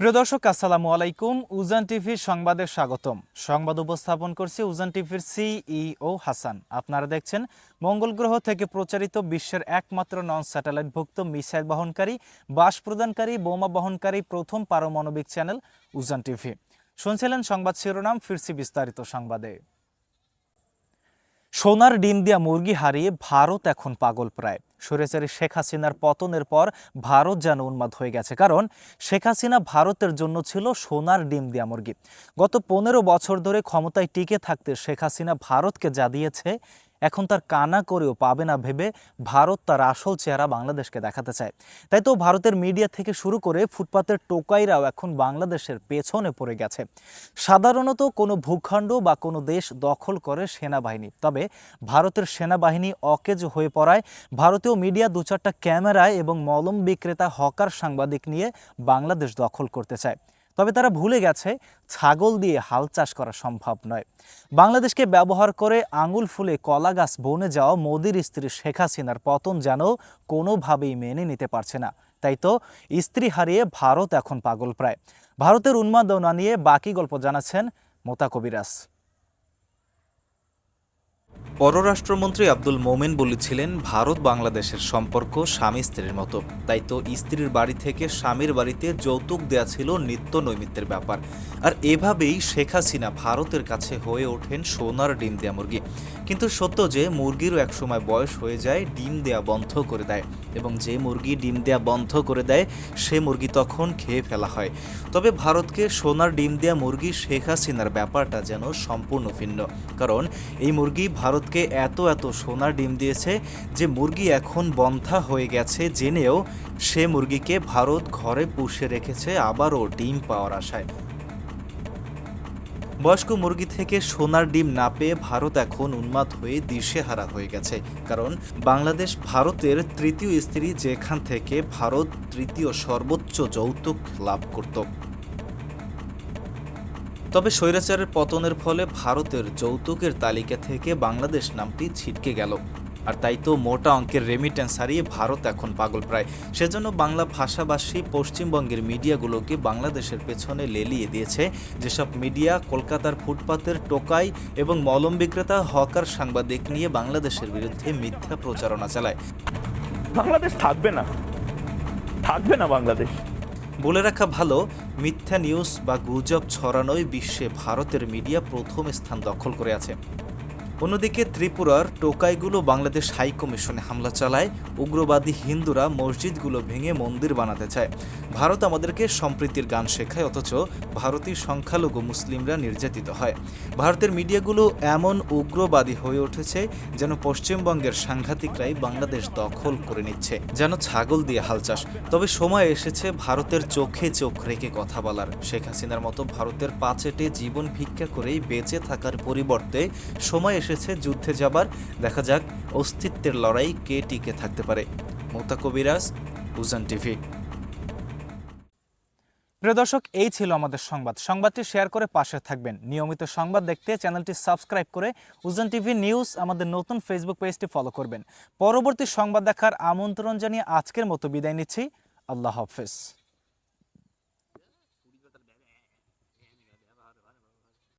প্রিয় দর্শক, আসসালামু আলাইকুম। উজান টিভির সংবাদে স্বাগতম। সংবাদ উপস্থাপন করছি উজান টিভির সিইও হাসান। আপনারা দেখছেন, মঙ্গল গ্রহ থেকে প্রচারিত বিশ্বের একমাত্র নন স্যাটেলাইট ভুক্ত মিসাইল বহনকারী, বাস প্রদানকারী, বোমা বহনকারী প্রথম পারমাণবিক চ্যানেল উজান টিভি। শুনছিলেন সংবাদ শিরোনাম, ফিরছি বিস্তারিত সংবাদে। সোনার ডিম দিয়া মুরগি হারিয়ে ভারত এখন পাগল প্রায়। সুরেচারী শেখ হাসিনার পতনের পর ভারত যেন উন্মাদ হয়ে গেছে। কারণ শেখ হাসিনা ভারতের জন্য ছিল সোনার ডিম দিয়া মুরগি। গত পনেরো বছর ধরে ক্ষমতায় টিকে থাকতে শেখ হাসিনা ভারতকে যা দিয়েছে এখন তার কানা করেও পাবে না ভেবে ভারত তার আসল চেহারা বাংলাদেশকে দেখাতে চায়। তাই তো ভারতের মিডিয়া থেকে শুরু করে ফুটপাতের টোকাইরাও এখন বাংলাদেশের পেছনে পড়ে গেছে। সাধারণত কোনো ভূখণ্ড বা কোনো দেশ দখল করে সেনাবাহিনী, তবে ভারতের সেনাবাহিনী অকেজ হয়ে পড়ায় ভারতীয় মিডিয়া দু চারটা ক্যামেরায় এবং মলম বিক্রেতা হকার সাংবাদিক নিয়ে বাংলাদেশ দখল করতে চায়। তবে তারা ভুলে গেছে, ছাগল দিয়ে হাল চাষ করা সম্ভব নয়। বাংলাদেশকে ব্যবহার করে আঙুল ফুলে কলা গাছ বনে যাওয়া মোদির স্ত্রী শেখ হাসিনার পতন যেন কোনোভাবেই মেনে নিতে পারছে না। তাই তো, স্ত্রী হারিয়ে ভারত এখন পাগল প্রায়। ভারতের উন্মাদনা নিয়ে বাকি গল্প জানাচ্ছেন মোতা কবিরাজ। পররাষ্ট্রমন্ত্রী আব্দুল মোমেন বলেছিলেন, ভারত বাংলাদেশের সম্পর্ক স্বামী স্ত্রীর মতো। তাই তো স্ত্রীর বাড়ি থেকে স্বামীর বাড়িতে যৌতুক দেয়া ছিল নিত্য নৈমিত্যের ব্যাপার। আর এভাবেই শেখ হাসিনা ভারতের কাছে হয়ে ওঠেন সোনার ডিম দেয়া মুরগি। কিন্তু সত্য যে, মুরগিরও একসময় বয়স হয়ে যায়, ডিম দেয়া বন্ধ করে দেয়। এবং যে মুরগি ডিম দেয়া বন্ধ করে দেয়, সে মুরগি তখন খেয়ে ফেলা হয়। তবে ভারতকে সোনার ডিম দেয়া মুরগি শেখ হাসিনার ব্যাপারটা যেন সম্পূর্ণ ভিন্ন। কারণ এই মুরগি ভারতকে এত এত সোনার ডিম দিয়েছে যে মুরগি এখন বন্ধা হয়ে গেছে জেনেও সে মুরগিকে ভারত ঘরে পুষে রেখেছে আবারও ডিম পাওয়ার আশায়। বয়স্ক মুরগি থেকে সোনার ডিম না পেয়ে ভারত এখন উন্মাদ হয়ে দিশেহারা হয়ে গেছে, কারণ বাংলাদেশ ভারতের তৃতীয় স্ত্রী যেখান থেকে ভারত তৃতীয় সর্বোচ্চ যৌতুক লাভ করত। তবে স্বৈরাচারের পতনের ফলে ভারতের যৌতুকের তালিকা থেকে বাংলাদেশ নামটি ছিটকে গেল। আর তাই তো মোটা অঙ্কের রেমিটেন্স হারিয়ে ভারত এখন পাগল প্রায়। সেজন্য বাংলা ভাষাভাষী পশ্চিমবঙ্গের মিডিয়াগুলোকে বাংলাদেশের পেছনে লেলিয়ে দিয়েছে। যেসব মিডিয়া কলকাতার ফুটপাতের টোকাই এবং মলম বিক্রেতা হকার সাংবাদিক নিয়ে বাংলাদেশের বিরুদ্ধে মিথ্যা প্রচারণা চালায়। বাংলাদেশ থাকবে না। থাকবে না বাংলাদেশ। বলে রাখা ভালো, মিথ্যা নিউজ বা গুজব ছড়ানোয় বিশ্বে ভারতের মিডিয়া প্রথম স্থান দখল করে আছে। অন্যদিকে ত্রিপুরার টোকাইগুলো বাংলাদেশ হাই কমিশনে হামলা চালায়। উগ্রবাদী হিন্দুরা মসজিদগুলো ভেঙে মন্দির বানাতে চায়। ভারত আমাদেরকে সম্প্রীতির গান শেখায়, অথচ ভারতীয় সংখ্যালঘু মুসলিমরা নির্যাতিত হয়। ভারতের মিডিয়াগুলো এমন উগ্রবাদী হয়ে উঠেছে যেন পশ্চিমবঙ্গের সাংঘাতিকরাই বাংলাদেশ দখল করে নিচ্ছে, যেন ছাগল দিয়ে হাল চাষ। তবে সময় এসেছে ভারতের চোখে চোখ রেখে কথা বলার। শেখ হাসিনার মতো ভারতের পাচেটে জীবন ভিক্ষা করেই বেঁচে থাকার পরিবর্তে সময় এসেছে যুদ্ধে যাবার। দেখা যাক অস্তিত্বের লড়াই কে টিকে থাকতে পারে। মোতা কবিরাজ, উজান টিভি। প্রিয় দর্শক, এই ছিল আমাদের সংবাদ। সংবাদটি শেয়ার করে পাশে থাকবেন। নিয়মিত সংবাদ দেখতে চ্যানেলটি সাবস্ক্রাইব করে উজান টিভি নিউজ আমাদের নতুন ফেসবুক পেজটি ফলো করবেন। পরবর্তী সংবাদ দেখার আমন্ত্রণ জানিয়ে আজকের মতো বিদায় নিচ্ছি। আল্লাহ হাফেজ।